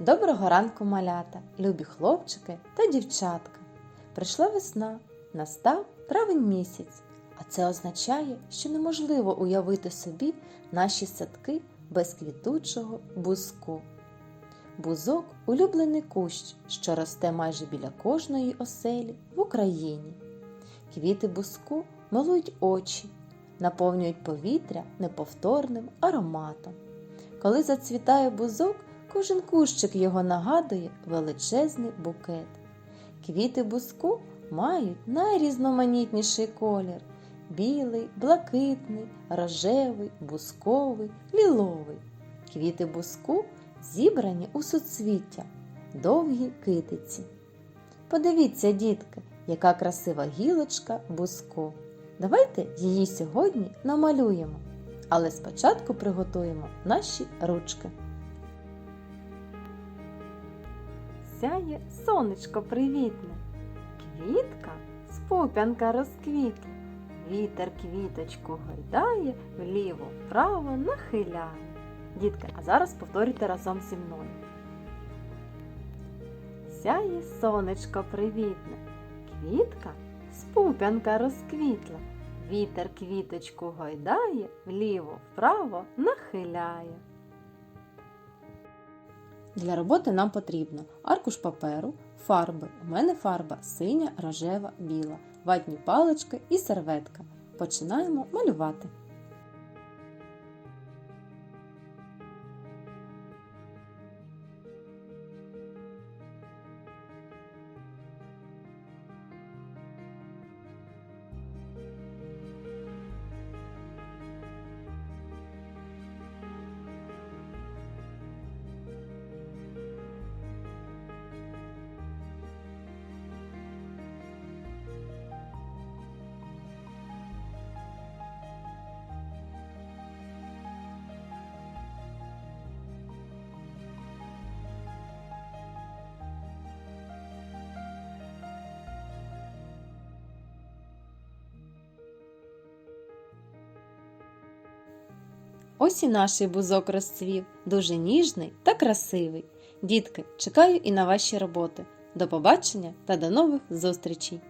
Доброго ранку, малята, любі хлопчики та дівчатка. Прийшла весна, настав травень місяць, а це означає, що неможливо уявити собі наші садки без квітучого бузку. Бузок улюблений кущ, що росте майже біля кожної оселі в Україні. Квіти бузку милують очі, наповнюють повітря неповторним ароматом. Коли зацвітає бузок, кожен кущик його нагадує величезний букет. Квіти бузку мають найрізноманітніший колір білий, блакитний, рожевий, бузковий, ліловий. Квіти бузку зібрані у суцвіття, довгі китиці. Подивіться, дітки, яка красива гілочка бузку. Давайте її сьогодні намалюємо, але спочатку приготуємо наші ручки. Сяє сонечко привітне, квітка з пуп'янка розквітла, вітер квіточку гойдає, вліво вправо нахиляє. Дітки, а зараз повторюйте разом зі мною. Сяє сонечко привітне, квітка з пуп'янка розквітла, вітер квіточку гойдає, вліво вправо нахиляє. Для роботи нам потрібно аркуш паперу, фарби. У мене фарба синя, рожева, біла, ватні палички і серветка. Починаємо малювати. Ось і наш бузок розцвів, дуже ніжний та красивий. Дітки, чекаю і на ваші роботи. До побачення та до нових зустрічей!